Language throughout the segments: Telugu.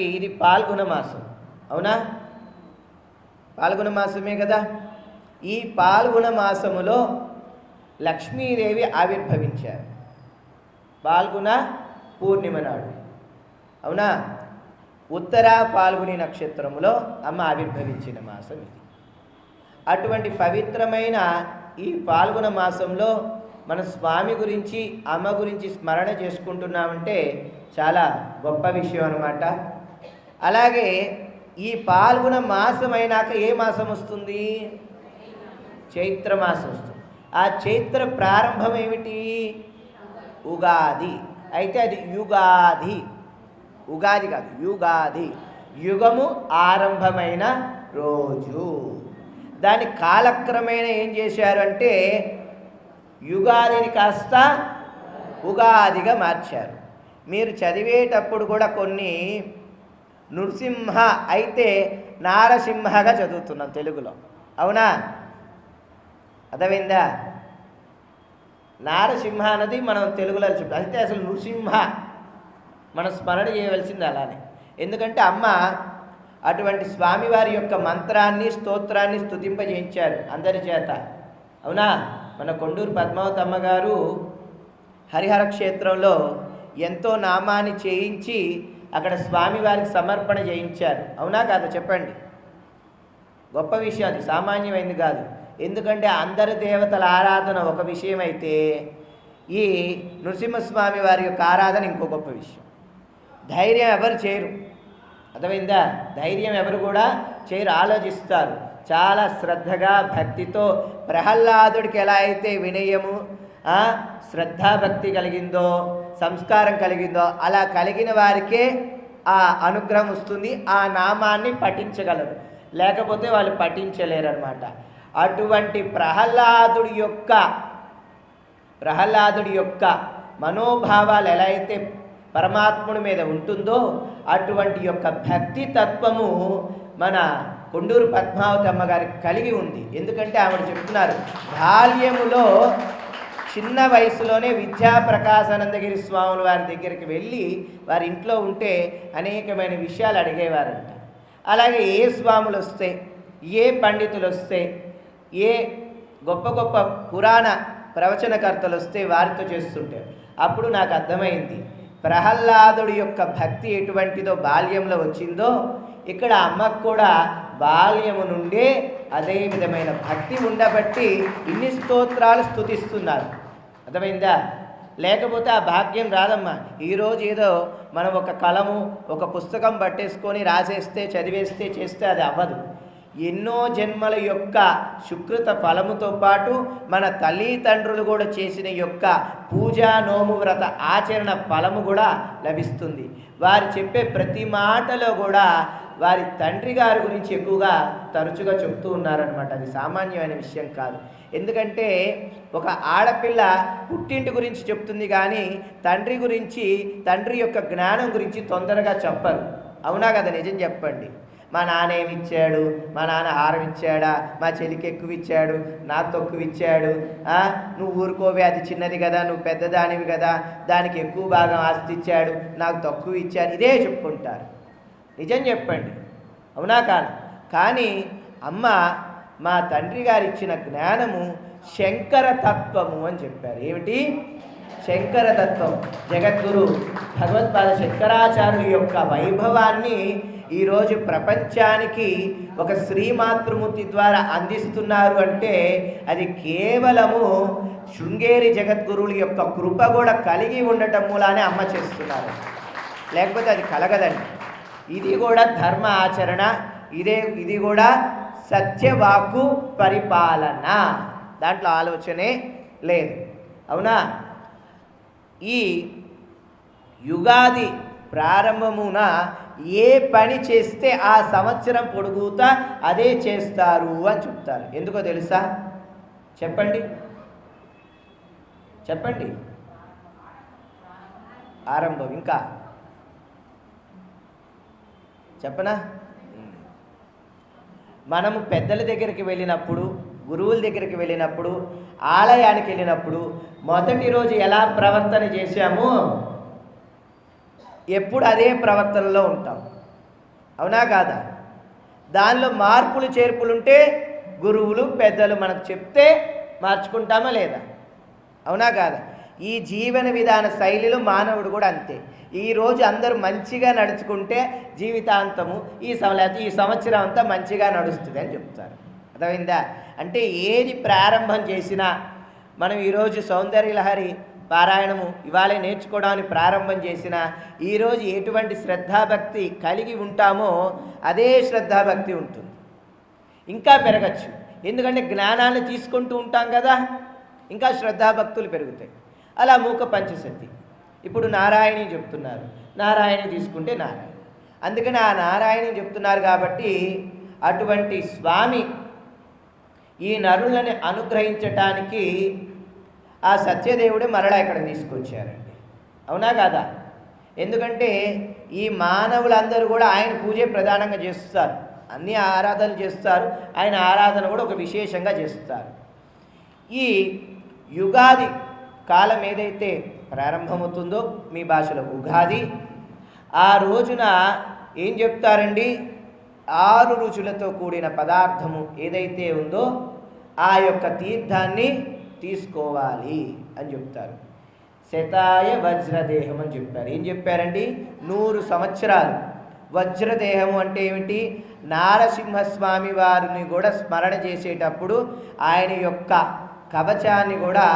మనకి ఇది పాల్గొన మాసం. అవునా? పాల్గొన మాసమే కదా? ఈ పాల్గొన మాసములో లక్ష్మీదేవి ఆవిర్భవించారు. పాల్గొన పూర్ణిమ నాడు. అవునా? ఉత్తర పాల్గొని నక్షత్రములో అమ్మ ఆవిర్భవించిన మాసం ఇది. అటువంటి పవిత్రమైన ఈ పాల్గొన మాసంలో మన స్వామి గురించి అమ్మ గురించి స్మరణ చేసుకుంటున్నామంటే చాలా గొప్ప విషయం అనమాట అలాగే ఈ పాల్గొన మాసం అయినాక ఏ మాసం వస్తుంది? చైత్ర మాసం వస్తుంది. ఆ చైత్ర ప్రారంభం ఏమిటి? ఉగాది. అయితే అది యుగాది. ఉగాది కాదు యుగాది. యుగము ఆరంభమైన రోజు. దాని కాలక్రమేణ ఏం చేశారు అంటే యుగాదిని కాస్త ఉగాదిగా మార్చారు. మీరు చదివేటప్పుడు కూడా కొన్ని నృసింహ అయితే నారసింహగా చదువుతున్నాం తెలుగులో. అవునా? అర్థమైందా? నారసింహ అన్నది మనం తెలుగులో చెప్తాం అయితే అసలు నృసింహ. మనం స్మరణ చేయవలసింది అలానే. ఎందుకంటే అమ్మ అటువంటి స్వామివారి యొక్క మంత్రాన్ని స్తోత్రాన్ని స్థుతింపజేయించారు అందరి చేత. అవునా? మన కొండూరు పద్మావతి అమ్మగారు హరిహర క్షేత్రంలో ఎంతో నామాన్ని చేయించి అక్కడ స్వామివారికి సమర్పణ చేయించారు. అవునా కాదా? చెప్పండి. గొప్ప విషయం అది. సామాన్యమైంది కాదు. ఎందుకంటే అందరి దేవతల ఆరాధన ఒక విషయం అయితే ఈ నృసింహస్వామి వారి యొక్క ఆరాధన ఇంకో గొప్ప విషయం. ధైర్యం ఎవరు చేయరు. అర్థమైందా? ధైర్యం ఎవరు కూడా చేయరు. ఆలోచిస్తారు. చాలా శ్రద్ధగా భక్తితో ప్రహ్లాదుడికి ఎలా అయితే వినయము శ్రద్ధాభక్తి కలిగిందో సంస్కారం కలిగిందో అలా కలిగిన వారికే ఆ అనుగ్రహం వస్తుంది. ఆ నామాన్ని పఠించగలరు. లేకపోతే వాళ్ళు పఠించలేరు అనమాట అటువంటి ప్రహ్లాదుడి యొక్క ప్రహ్లాదుడి యొక్క మనోభావాలు ఎలా అయితే పరమాత్ముడి మీద ఉంటుందో అటువంటి యొక్క భక్తి తత్వము మన కొండూరు పద్మావతి అమ్మగారికి కలిగి ఉంది. ఎందుకంటే ఆవిడ చెప్తున్నారు బాల్యములో చిన్న వయసులోనే విద్యా ప్రకాశానందగిరి స్వాముల వారి దగ్గరికి వెళ్ళి వారి ఇంట్లో ఉంటే అనేకమైన విషయాలు అడిగేవారంట. అలాగే ఏ స్వాములు వస్తే ఏ పండితులు వస్తే ఏ గొప్ప గొప్ప పురాణ ప్రవచనకర్తలు వస్తే వారితో చేస్తుంటారు. అప్పుడు నాకు అర్థమైంది ప్రహ్లాదుడి యొక్క భక్తి ఎటువంటిదో బాల్యంలో వచ్చిందో ఇక్కడ అమ్మకు కూడా బాల్యము నుండే అదే విధమైన భక్తి ఉండబట్టి ఇన్ని స్తోత్రాలు స్తుతిస్తున్నారు. అర్థమైందా? లేకపోతే ఆ భాగ్యం రాదమ్మా. ఈరోజు ఏదో మనం ఒక కలము ఒక పుస్తకం పట్టేసుకొని రాసేస్తే చదివేస్తే చేస్తే అది అవ్వదు. ఎన్నో జన్మల యొక్క సుకృత ఫలముతో పాటు మన తల్లిదండ్రులు కూడా చేసిన యొక్క పూజా నోము వ్రత ఆచరణ ఫలము కూడా లభిస్తుంది. వారు చెప్పే ప్రతి మాటలో కూడా వారి తండ్రి గారి గురించి ఎక్కువగా తరచుగా చెప్తూ ఉన్నారనమాట అది సామాన్యమైన విషయం కాదు. ఎందుకంటే ఒక ఆడపిల్ల పుట్టింటి గురించి చెప్తుంది కానీ తండ్రి గురించి తండ్రి యొక్క జ్ఞానం గురించి తొందరగా చెప్పరు. అవునా కదా నిజం చెప్పండి. మా నాన్న ఏమిచ్చాడు? మా నాన్న హారం ఇచ్చాడా? మా చెల్లికి ఎక్కువ ఇచ్చాడు? నా తక్కువ ఇచ్చాడు? నువ్వు ఊరుకోవే అది చిన్నది కదా నువ్వు పెద్దదానివి కదా దానికి ఎక్కువ భాగం ఆస్తి ఇచ్చాడు నాకు తక్కువ ఇచ్చాడు. ఇదే చెప్పుకుంటారు. నిజం చెప్పండి. అవునా కాదు? కానీ అమ్మ మా తండ్రి గారు ఇచ్చిన జ్ఞానము శంకర తత్వము అని చెప్పారు. ఏమిటి? శంకర తత్వం. జగద్గురు భగవత్పాద శంకరాచార్యుల యొక్క వైభవాన్ని ఈరోజు ప్రపంచానికి ఒక శ్రీమాతృమూర్తి ద్వారా అందిస్తున్నారు అంటే అది కేవలము శృంగేరి జగద్గురువుల యొక్క కృప కూడా కలిగి ఉండటం మూలానే అమ్మ చేస్తున్నారు. లేకపోతే అది కలగదండి. ఇది కూడా ధర్మ ఆచరణ ఇదే ఇది కూడా సత్యవాకు పరిపాలన. దాంట్లో ఆలోచనే లేదు. అవునా? ఈ యుగాది ప్రారంభమున ఏ పని చేస్తే ఆ సంవత్సరం పొడుగుతా అదే చేస్తారు అని చెప్తారు. ఎందుకో తెలుసా? చెప్పండి. చెప్పండి. ఆరంభం ఇంకా. చెప్పనా? మనము పెద్దల దగ్గరికి వెళ్ళినప్పుడు గురువుల దగ్గరికి వెళ్ళినప్పుడు ఆలయానికి వెళ్ళినప్పుడు మొదటి రోజు ఎలా ప్రవర్తన చేశామో? ఎప్పుడు అదే ప్రవర్తనలో ఉంటాం. అవునా కాదా? దానిలో మార్పులు చేర్పులు ఉంటే గురువులు పెద్దలు మనకు చెప్తే మార్చుకుంటామా లేదా? అవునా కాదా? ఈ జీవన విధాన శైలిలో మానవుడు కూడా అంతే. ఈరోజు అందరూ మంచిగా నడుచుకుంటే జీవితాంతము ఈ సం- ఈ సంవత్సరం అంతా మంచిగా నడుస్తుంది అని చెప్తారు. అర్థమైందా? అంటే ఏది ప్రారంభం చేసినా మనం ఈరోజు సౌందర్యలహరి పారాయణము ఇవాళే నేర్చుకోవడానికి ప్రారంభం చేసిన ఈరోజు ఎటువంటి శ్రద్ధాభక్తి కలిగి ఉంటామో అదే శ్రద్ధాభక్తి ఉంటుంది. ఇంకా పెరగచ్చు. ఎందుకంటే జ్ఞానాన్ని తీసుకుంటూ ఉంటాం కదా. ఇంకా శ్రద్ధాభక్తులు పెరుగుతాయి. అలా మూక పంచశక్తి. ఇప్పుడు నారాయణి చెప్తున్నారు. నారాయణి తీసుకుంటే నారాయణ. అందుకని ఆ నారాయణి చెప్తున్నారు కాబట్టి అటువంటి స్వామి ఈ నరులని అనుగ్రహించటానికి ఆ సత్యదేవుడే మరలా ఇక్కడ తీసుకొచ్చారండి. అవునా కాదా? ఎందుకంటే ఈ మానవులందరూ కూడా ఆయన పూజే ప్రధానంగా చేస్తారు. అన్ని ఆరాధనలు చేస్తారు. ఆయన ఆరాధన కూడా ఒక విశేషంగా చేస్తారు. ఈ యుగాది కాలం ఏదైతే ప్రారంభమవుతుందో మీ భాషలో ఉగాది ఆ రోజున ఏం చెప్తారండి? ఆరు రుచులతో కూడిన పదార్థము ఏదైతే ఉందో ఆ యొక్క తీర్థాన్ని తీసుకోవాలి అని చెప్తారు. శతాయ వజ్రదేహం అని చెప్పారు. ఏం చెప్పారండి? నూరు సంవత్సరాలు. వజ్రదేహము అంటే ఏమిటి? నారసింహస్వామి వారిని కూడా స్మరణ చేసేటప్పుడు ఆయన యొక్క కవచాన్ని కూడా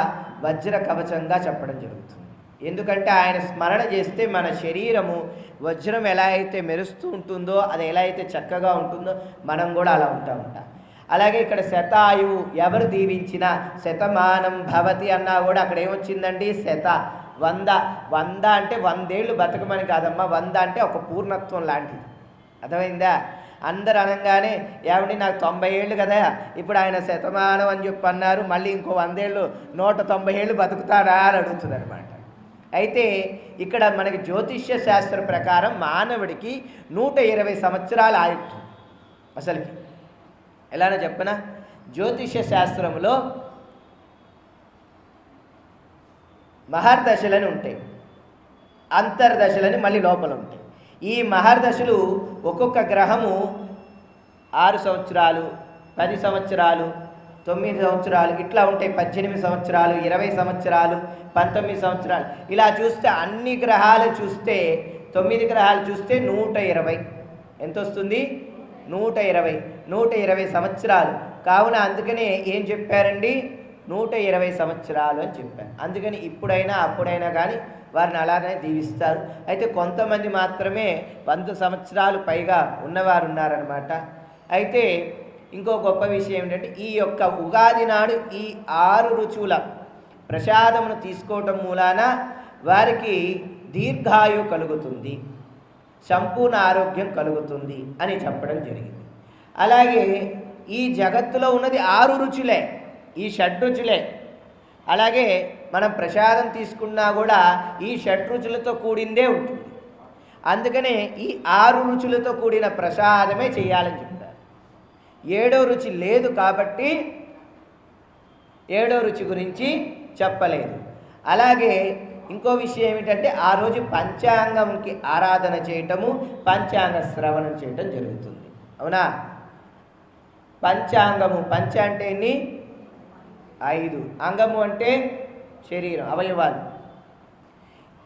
వజ్ర కవచంగా చెప్పడం జరుగుతుంది. ఎందుకంటే ఆయన స్మరణ చేస్తే మన శరీరము వజ్రం ఎలా అయితే మెరుస్తూ ఉంటుందో అది ఎలా అయితే చక్కగా ఉంటుందో మనం కూడా అలా ఉంటా ఉంటాం అలాగే ఇక్కడ శతాయువు ఎవరు దీవించినా శతమానం భవతి అన్నా కూడా అక్కడ ఏమొచ్చిందండి? శత వంద. వంద అంటే వందేళ్ళు బతకమని కాదమ్మా. వంద అంటే ఒక పూర్ణత్వం లాంటిది. అర్థమైందా? అందరు అనగానే ఏమండి నాకు తొంభై ఏళ్ళు కదా ఇప్పుడు ఆయన శతమానం అని చెప్పి అన్నారు మళ్ళీ ఇంకో వందేళ్ళు నూట తొంభై ఏళ్ళు బతుకుతారా? అని అడుగుతుంది అనమాట అయితే ఇక్కడ మనకి జ్యోతిష్య శాస్త్ర ప్రకారం మానవుడికి నూట ఇరవై సంవత్సరాలు ఆయుష్ అసలుకి. ఎలానో చెప్పిన? జ్యోతిష్య శాస్త్రంలో మహర్దశలని ఉంటాయి అంతర్దశలని మళ్ళీ లోపల ఉంటాయి. ఈ మహర్దశలు ఒక్కొక్క గ్రహము ఆరు సంవత్సరాలు పది సంవత్సరాలు తొమ్మిది సంవత్సరాలు ఇట్లా ఉంటాయి పద్దెనిమిది సంవత్సరాలు ఇరవై సంవత్సరాలు పంతొమ్మిది సంవత్సరాలు. ఇలా చూస్తే అన్ని గ్రహాలు చూస్తే తొమ్మిది గ్రహాలు చూస్తే నూట ఇరవై. ఎంత వస్తుంది నూట ఇరవై. నూట ఇరవై సంవత్సరాలు. కావున అందుకనే ఏం చెప్పారండి? నూట ఇరవై సంవత్సరాలు అని చెప్పారు. అందుకని ఇప్పుడైనా అప్పుడైనా కానీ వారిని అలానే దీవిస్తారు. అయితే కొంతమంది మాత్రమే వంద సంవత్సరాలు పైగా ఉన్నవారు ఉన్నారనమాట అయితే ఇంకో గొప్ప విషయం ఏంటంటే ఈ యొక్క ఉగాది నాడు ఈ ఆరు రుచుల ప్రసాదమును తీసుకోవటం మూలాన వారికి దీర్ఘాయు కలుగుతుంది. సంపూర్ణ ఆరోగ్యం కలుగుతుంది అని చెప్పడం జరిగింది. అలాగే ఈ జగత్తులో ఉన్నది ఆరు రుచులే ఈ షడ్రుచులే. అలాగే మనం ప్రసాదం తీసుకున్నా కూడా ఈ షడ్రుచులతో కూడిందే ఉంటుంది. అందుకనే ఈ ఆరు రుచులతో కూడిన ప్రసాదమే చేయాలని చెప్తారు. ఏడో రుచి లేదు కాబట్టి ఏడో రుచి గురించి చెప్పలేదు. అలాగే ఇంకో విషయం ఏమిటంటే ఆ రోజు పంచాంగంకి ఆరాధన చేయటము పంచాంగ శ్రవణం చేయటం జరుగుతుంది. అవునా? పంచాంగము పంచ అంటే ఐదు. అంగము అంటే శరీరం అవయవాలు.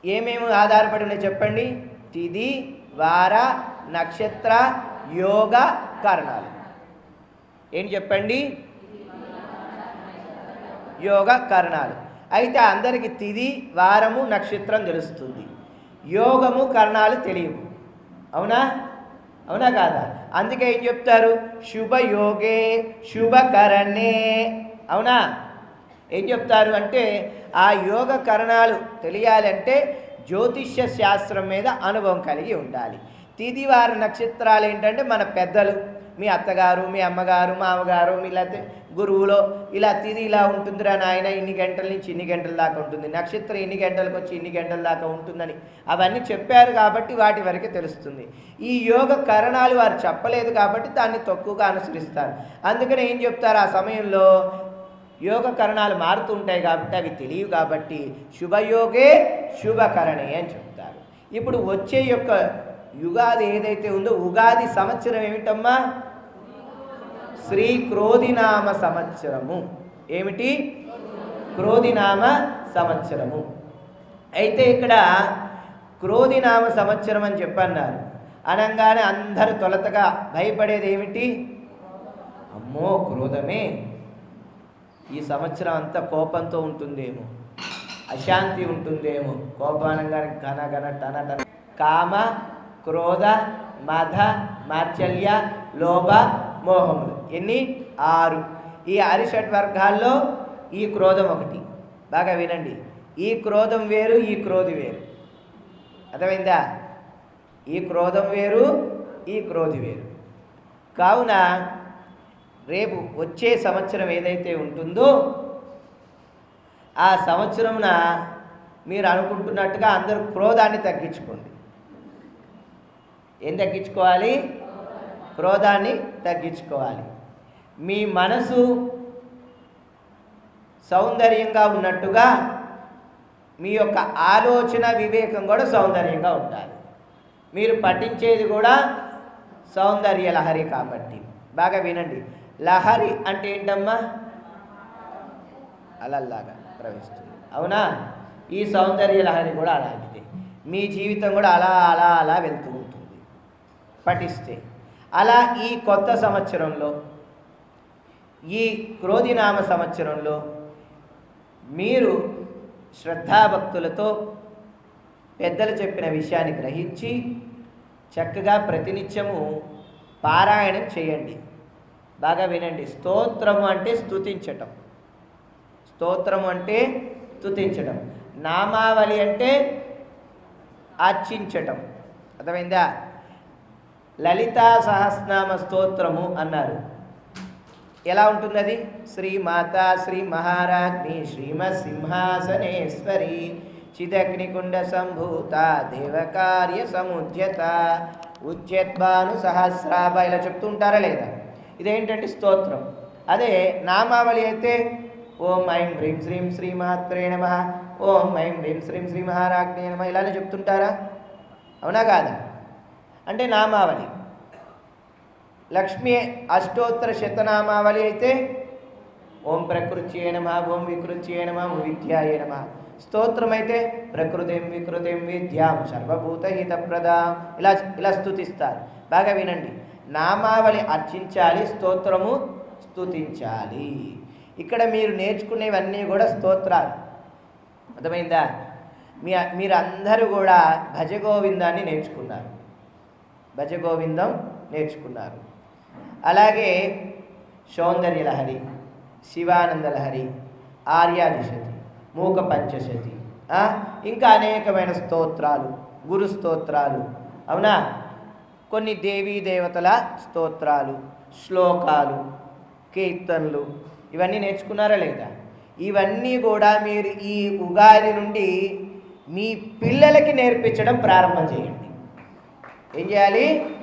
ఏమేమి ఆధారపడి ఉన్నాయి చెప్పండి? తిది వార నక్షత్ర యోగ కారణాలు. ఏంటి చెప్పండి? యోగ కారణాలు. అయితే అందరికీ తిది వారము నక్షత్రం తెలుస్తుంది. యోగము కరణాలు తెలియవు. అవునా? అవునా కాదా? అందుకే ఏం చెప్తారు? శుభయోగే శుభకరణే. అవునా? ఏం చెప్తారు అంటే ఆ యోగ కరణాలు తెలియాలంటే జ్యోతిష్య శాస్త్రం మీద అనుభవం కలిగి ఉండాలి. తిదివార నక్షత్రాలు ఏంటంటే మన పెద్దలు. మీ అత్తగారు మీ అమ్మగారు మామగారు మీ లేకపోతే గురువులో ఇలా తిది ఇలా ఉంటుందిరా నాయన ఇన్ని గంటల నుంచి ఇన్ని గంటల దాకా ఉంటుంది. నక్షత్రం ఇన్ని గంటలకు వచ్చి ఇన్ని గంటల దాకా ఉంటుందని అవన్నీ చెప్పారు కాబట్టి వాటి వరకే తెలుస్తుంది. ఈ యోగ కరణాలు వారు చెప్పలేదు కాబట్టి దాన్ని తక్కువగా అనుసరిస్తారు. అందుకని ఏం చెప్తారు? ఆ సమయంలో యోగ కరణాలు మారుతూ ఉంటాయి కాబట్టి అవి తెలియవు కాబట్టి శుభయోగే శుభకరణే అని చెప్తారు. ఇప్పుడు వచ్చే యొక్క యుగాది ఏదైతే ఉందో ఉగాది సంవత్సరం ఏమిటమ్మా? శ్రీ క్రోధినామ సంవత్సరము. ఏమిటి? క్రోధినామ సంవత్సరము. అయితే ఇక్కడ క్రోధినామ సంవత్సరం అని చెప్పన్నారు. అనగానే అందరు తొలతగా భయపడేది ఏమిటి? అమ్మో క్రోధమే. ఈ సంవత్సరం అంతా కోపంతో ఉంటుందేమో. అశాంతి ఉంటుందేమో. కోపానంగా ఘన ఘన టన టన కామ క్రోధ మధ మాత్సల్య లోభ మోహములు. ఎన్ని? ఆరు. ఈ అరిషట్ వర్గాల్లో ఈ క్రోధం ఒకటి. బాగా వినండి. ఈ క్రోధం వేరు ఈ క్రోధి వేరు. అర్థమైందా? ఈ క్రోధం వేరు ఈ క్రోధి వేరు. కావున రేపు వచ్చే సంవత్సరం ఏదైతే ఉంటుందో ఆ సంవత్సరంన మీరు అనుకుంటున్నట్టుగా అందరూ క్రోధాన్ని తగ్గించుకోండి. ఏం తగ్గించుకోవాలి? క్రోధాన్ని తగ్గించుకోవాలి. మీ మనసు సౌందర్యంగా ఉన్నట్టుగా మీ యొక్క ఆలోచన వివేకం కూడా సౌందర్యంగా ఉండాలి. మీరు పఠించేది కూడా సౌందర్య లహరి కాబట్టి. బాగా వినండి. లహరి అంటే ఏంటమ్మా? అలల్లాగా ప్రవహిస్తుంది అవునా? ఈ సౌందర్య లహరి కూడా అలాంటిది. మీ జీవితం కూడా అలా అలా అలా వెళ్తూ ఉంటుంది. పఠిస్తే. అలా ఈ కొత్త సంవత్సరంలో ఈ క్రోధినామ సంవత్సరంలో మీరు శ్రద్ధాభక్తులతో పెద్దలు చెప్పిన విషయాన్ని గ్రహించి చక్కగా ప్రతినిత్యము పారాయణం చేయండి. బాగా వినండి. స్తోత్రము అంటే స్తుతించటం. స్తోత్రం అంటే స్తుతించటం. నామావళి అంటే అర్చించటం. అర్థమైందా? లలితా సహస్రనామ స్తోత్రము అన్నారు. ఎలా ఉంటుంది అది శ్రీ మాతా శ్రీ మహారాజ్ని శ్రీమత్ సింహాసనేశ్వరి చిదగ్నికుండ సంభూత దేవకార్య సముద్యత ఉద్యద్భాను సహస్రాభ ఇలా చెప్తూ ఉంటారా లేదా? ఇదేంటంటే స్తోత్రం. అదే నామావళి అయితే ఓం ఐం హ్రీం శ్రీం శ్రీమాత్రే నమ ఓం ఐం హ్రీం శ్రీం శ్రీ మహారాజ్ఞే నమ ఇలానే చెప్తుంటారా? అవునా కాదా? అంటే నామావళి. లక్ష్మీ అష్టోత్తర శతనామావళి అయితే ఓం ప్రకృత్యే నమ ఓం వికృత్యే నమ ఓం విద్యాయ నమ. స్తోత్రం అయితే ప్రకృతిం వికృతిం విద్యాం సర్వభూత హితప్రదాం ఇలా ఇలా స్తుతిస్తారు. బాగా వినండి. నామావళి అర్చించాలి స్తోత్రము స్తుతించాలి. ఇక్కడ మీరు నేర్చుకునేవన్నీ కూడా స్తోత్రాలు. అర్థమైందా? మీ మీరు అందరూ కూడా భజగోవిందాన్ని నేర్చుకున్నారు. భజగోవిందం నేర్చుకున్నారు. అలాగే సౌందర్య లహరి శివానంద లహరి ఆర్యాదిశతి మూక పంచశతి ఇంకా అనేకమైన స్తోత్రాలు గురు స్తోత్రాలు. అవునా? కొన్ని దేవీ దేవతల స్తోత్రాలు శ్లోకాలు కీర్తనలు ఇవన్నీ నేర్చుకున్నారా లేదా? ఇవన్నీ కూడా మీరు ఈ ఉగాది నుండి మీ పిల్లలకి నేర్పించడం ప్రారంభం చేయండి. ఏం చేయాలి?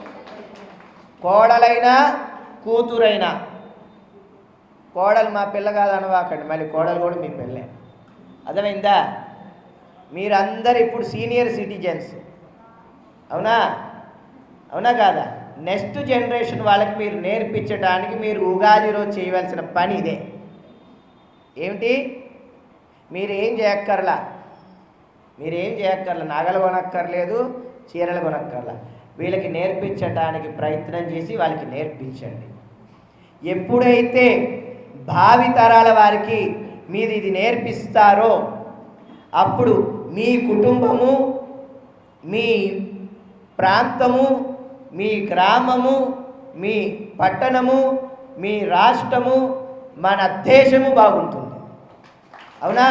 కోడలైనా కూతురైనా కోడలు మా పిల్ల కాదు అనవాకండి మళ్ళీ కోడలు కూడా మీ పిల్లే. అర్థమైందా? మీరందరు ఇప్పుడు సీనియర్ సిటిజన్స్. అవునా? అవునా కాదా? నెక్స్ట్ జనరేషన్ వాళ్ళకి మీరు నేర్పించడానికి మీరు ఉగాది రోజు చేయవలసిన పని ఇదే. ఏమిటి? మీరు ఏం చేయక్కర్లా? మీరేం చేయక్కర్లా? నగలు కొనక్కర్లేదు చీరలు కొనక్కర్లా. వీళ్ళకి నేర్పించడానికి ప్రయత్నం చేసి వాళ్ళకి నేర్పించండి. ఎప్పుడైతే భావి తరాల వారికి మీరు ఇది నేర్పిస్తారో అప్పుడు మీ కుటుంబము మీ ప్రాంతము మీ గ్రామము మీ పట్టణము మీ రాష్ట్రము మన దేశము బాగుంటుంది. అవునా?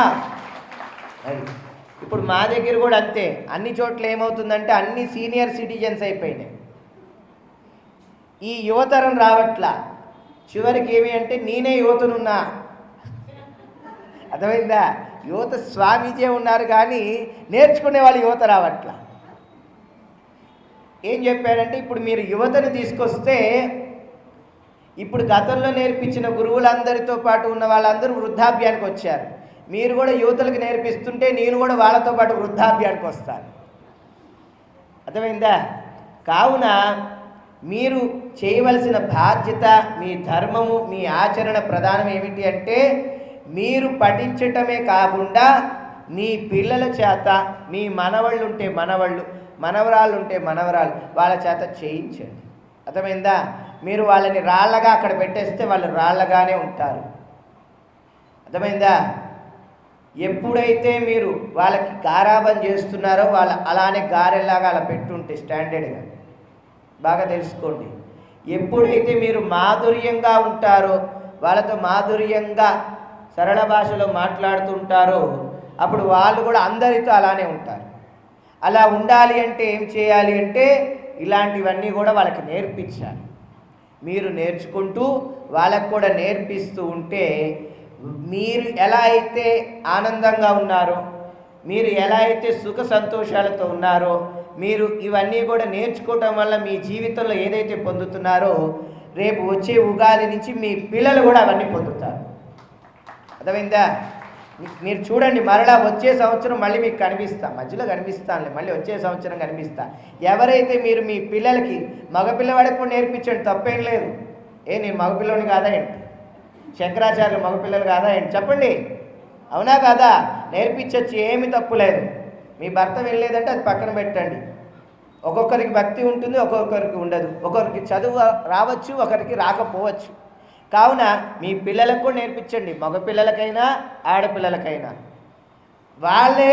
ఇప్పుడు మా దగ్గర కూడా అంతే. అన్ని చోట్ల ఏమవుతుందంటే అన్ని సీనియర్ సిటిజన్స్ అయిపోయినాయి. ఈ యువతరం రావట్లా. చివరికి ఏమి అంటే నేనే యువతనున్నా. అర్థమైందా? యువత స్వామీజీ ఉన్నారు కానీ నేర్చుకునే వాళ్ళు యువత రావట్లా. ఏం చెప్పాడంటే ఇప్పుడు మీరు యువతను తీసుకొస్తే ఇప్పుడు గతంలో నేర్పించిన గురువులందరితో పాటు ఉన్న వాళ్ళందరూ వృద్ధాప్యానికి వచ్చారు. మీరు కూడా యువతలకు నేర్పిస్తుంటే నేను కూడా వాళ్ళతో పాటు వృద్ధాప్యానికి వస్తాను. అర్థమైందా? కావున మీరు చేయవలసిన బాధ్యత మీ ధర్మము మీ ఆచరణ ప్రధానం ఏమిటి అంటే మీరు పఠించటమే కాకుండా మీ పిల్లల చేత మీ మనవళ్ళు ఉంటే మనవళ్ళు మనవరాళ్ళు ఉంటే మనవరాలు వాళ్ళ చేత చేయించండి. అర్థమైందా? మీరు వాళ్ళని రాళ్ళగా అక్కడ పెట్టేస్తే వాళ్ళు రాళ్ళగానే ఉంటారు. అర్థమైందా? ఎప్పుడైతే మీరు వాళ్ళకి గారాబం చేస్తున్నారో వాళ్ళ అలానే గారెలాగా అలా పెట్టుంటే స్టాండర్డ్గా. బాగా తెలుసుకోండి. ఎప్పుడైతే మీరు మాధుర్యంగా ఉంటారో వాళ్ళతో మాధుర్యంగా సరళ భాషలో మాట్లాడుతుంటారో అప్పుడు వాళ్ళు కూడా అందరితో అలానే ఉంటారు. అలా ఉండాలి అంటే ఏం చేయాలి అంటే ఇలాంటివన్నీ కూడా వాళ్ళకి నేర్పించాలి. మీరు నేర్చుకుంటూ వాళ్ళకు కూడా నేర్పిస్తూ ఉంటే మీరు ఎలా అయితే ఆనందంగా ఉన్నారో మీరు ఎలా అయితే సుఖ సంతోషాలతో ఉన్నారో మీరు ఇవన్నీ కూడా నేర్చుకోవటం వల్ల మీ జీవితంలో ఏదైతే పొందుతున్నారో రేపు వచ్చే ఉగాది నుంచి మీ పిల్లలు కూడా అవన్నీ పొందుతారు. అర్థమైందా? మీరు చూడండి మరలా వచ్చే సంవత్సరం మళ్ళీ మీకు కనిపిస్తా. మధ్యలో కనిపిస్తానులే మళ్ళీ వచ్చే సంవత్సరం కనిపిస్తా. ఎవరైతే మీరు మీ పిల్లలకి మగపిల్లవాడికి కూడా నేర్పించండి తప్పేం లేదు. ఏ నేను మగపిల్లని కాదా ఏంటి? శంకరాచార్యులు మగపిల్లలు కాదా ఏంటి? చెప్పండి. అవునా కాదా? నేర్పించచ్చు ఏమి తప్పు లేదు. మీ భర్త వెళ్ళలేదంటే అది పక్కన పెట్టండి. ఒక్కొక్కరికి భక్తి ఉంటుంది ఒక్కొక్కరికి ఉండదు. ఒకరికి చదువు రావచ్చు ఒకరికి రాకపోవచ్చు. కావున మీ పిల్లలకు కూడా నేర్పించండి మగపిల్లలకైనా ఆడపిల్లలకైనా. వాళ్ళే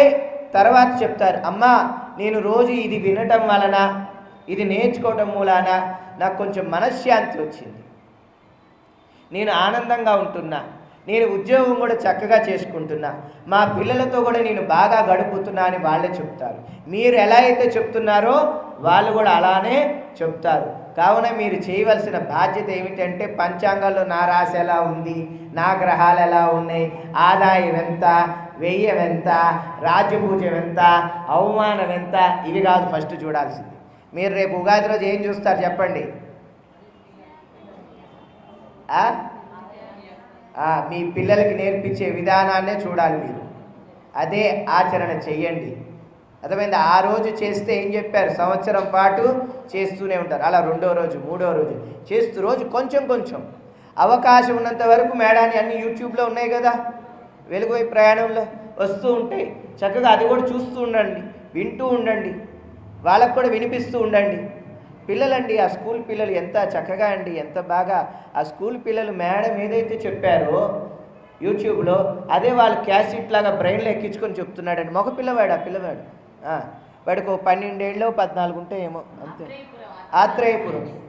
తర్వాత చెప్తారు అమ్మా నేను రోజు ఇది వినటం వలన ఇది నేర్చుకోవటం మూలాన నాకు కొంచెం మనశ్శాంతి వచ్చింది. నేను ఆనందంగా ఉంటున్నా. నేను ఉద్యోగం కూడా చక్కగా చేసుకుంటున్నా. మా పిల్లలతో కూడా నేను బాగా గడుపుతున్నా అని వాళ్ళే చెప్తారు. మీరు ఎలా అయితే చెప్తున్నారో వాళ్ళు కూడా అలానే చెప్తారు. కావున మీరు చేయవలసిన బాధ్యత ఏమిటంటే పంచాంగంలో నా రాశి ఎలా ఉంది నా గ్రహాలు ఎలా ఉన్నాయి ఆదాయం ఎంత వ్యయం ఎంత రాజ్యపూజ్యం ఎంత అవమానం ఎంత ఇవి కాదు ఫస్ట్ చూడాల్సింది. మీరు రేపు ఉగాది రోజు ఏం చూస్తారు చెప్పండి? మీ పిల్లలకి నేర్పించే విధానాన్నే చూడాలి మీరు. అదే ఆచరణ చెయ్యండి. అర్థమైంది? ఆ రోజు చేస్తే ఏం చెప్పారు? సంవత్సరం పాటు చేస్తూనే ఉంటారు. అలా రెండో రోజు మూడో రోజు చేస్తూ రోజు కొంచెం కొంచెం. అవకాశం ఉన్నంత వరకు మేడాన్ని అన్ని యూట్యూబ్లో ఉన్నాయి కదా? వెలుగువై ప్రయాణంలో వస్తూ ఉంటాయి చక్కగా అది కూడా చూస్తూ ఉండండి వింటూ ఉండండి. వాళ్ళకు కూడా వినిపిస్తూ ఉండండి. పిల్లలండి ఆ స్కూల్ పిల్లలు ఎంత చక్కగా అండి ఎంత బాగా. ఆ స్కూల్ పిల్లలు మేడం ఏదైతే చెప్పారో యూట్యూబ్లో అదే వాళ్ళు క్యాసెట్ లాగా బ్రెయిన్లో ఎక్కించుకొని చెప్తున్నాడండి. మగ పిల్లవాడు ఆ పిల్లవాడు. వాడికి ఒక పన్నెండేళ్ళు పద్నాలుగు ఉంటాయేమో అంతే. ఆత్రేయపురం.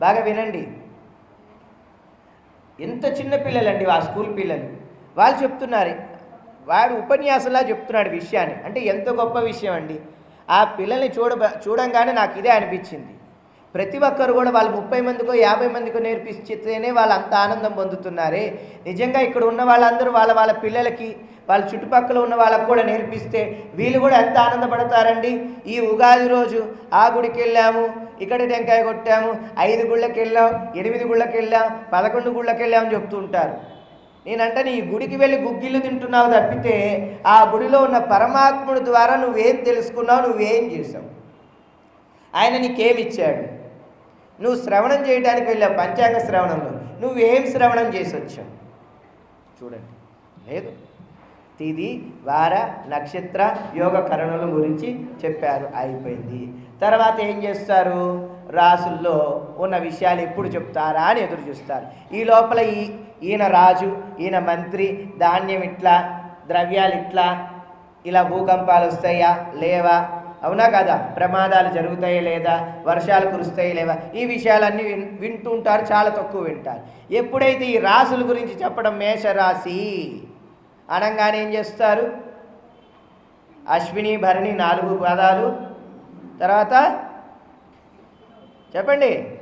బాగా వినండి. ఎంత చిన్న పిల్లలండి ఆ స్కూల్ పిల్లలు. వాళ్ళు చెప్తున్నారు వాడు ఉపన్యాసంలా చెప్తున్నాడు విషయాన్ని. అంటే ఎంత గొప్ప విషయం అండి. ఆ పిల్లల్ని చూడ చూడంగానే నాకు ఇదే అనిపించింది. ప్రతి ఒక్కరు కూడా వాళ్ళు ముప్పై మందికో యాభై మందికో నేర్పిస్తేనే వాళ్ళు అంత ఆనందం పొందుతున్నారే. నిజంగా ఇక్కడ ఉన్న వాళ్ళందరూ వాళ్ళ వాళ్ళ పిల్లలకి వాళ్ళ చుట్టుపక్కల ఉన్న వాళ్ళకు కూడా నేర్పిస్తే వీళ్ళు కూడా ఎంత ఆనందపడతారండి. ఈ ఉగాది రోజు ఆ గుడికి వెళ్ళాము ఇక్కడ టెంకాయ కొట్టాము ఐదు గుళ్ళకి వెళ్ళాం ఎనిమిది గుళ్ళకి వెళ్ళాం పదకొండు గుళ్ళకి వెళ్ళామని చెప్తుంటారు నేనంటే నీ గుడికి వెళ్ళి గుగ్గిళ్ళు తింటున్నావు తప్పితే ఆ గుడిలో ఉన్న పరమాత్ముడి ద్వారా నువ్వేం తెలుసుకున్నావు నువ్వేం చేసావు ఆయన నీకేమిచ్చాడు? నువ్వు శ్రవణం చేయడానికి వెళ్ళావు పంచాంగ శ్రవణంలో. నువ్వేం శ్రవణం చేసి వచ్చావు? చూడండి. లేదు. తిది వార నక్షత్ర యోగ కరణుల గురించి చెప్పారు. అయిపోయింది. తర్వాత ఏం చేస్తారు? రాసుల్లో ఉన్న విషయాలు ఎప్పుడు చెప్తారా అని ఎదురు చూస్తారు. ఈ లోపల ఈ ఈయన రాజు ఈయన మంత్రి ధాన్యం ఇట్లా ద్రవ్యాలు ఇట్లా ఇలా భూకంపాలు వస్తాయా? లేవా? అవునా కదా? ప్రమాదాలు జరుగుతాయి లేదా? వర్షాలు కురుస్తాయి లేవా ఈ విషయాలన్నీ విన్ వింటూ చాలా తక్కువ వింటారు. ఎప్పుడైతే ఈ రాసుల గురించి చెప్పడం మేషరాశి అనగానే ఏం చేస్తారు? అశ్విని భరణి నాలుగు పదాలు. తర్వాత చెప్పండి.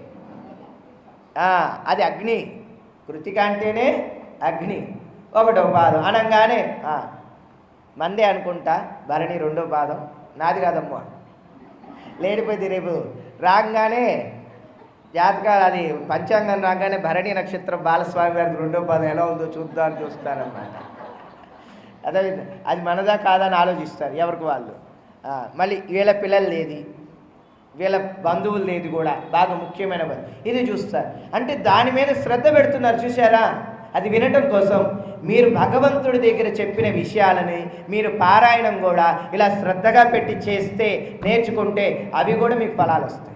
అది అగ్ని. కృతిక అంటేనే అగ్ని. ఒకటో పాదం. అనగానే మందే అనుకుంటా. భరణి రెండో పాదం. నాది కాదమ్మా. లేడిపోయింది రేపు. రాగానే జాతకాలు అది పంచాంగం రాగానే భరణి నక్షత్రం బాలస్వామి గారి రెండో పాదం ఎలా ఉందో చూద్దామని చూస్తారన్నమాట అదే అది మనదా కాదా అని ఆలోచిస్తారు ఎవరికి వాళ్ళు. మళ్ళీ వీళ్ళ పిల్లలు లేది వీళ్ళ బంధువులు లేదు కూడా బాగా ముఖ్యమైన ఇది చూస్తారు. అంటే దాని మీద శ్రద్ధ పెడుతున్నారు చూసారా అది వినటం కోసం మీరు భగవంతుడి దగ్గర చెప్పిన విషయాలని మీరు పారాయణం కూడా ఇలా శ్రద్ధగా పెట్టి చేస్తే నేర్చుకుంటే అవి కూడా మీకు ఫలాలు వస్తాయి.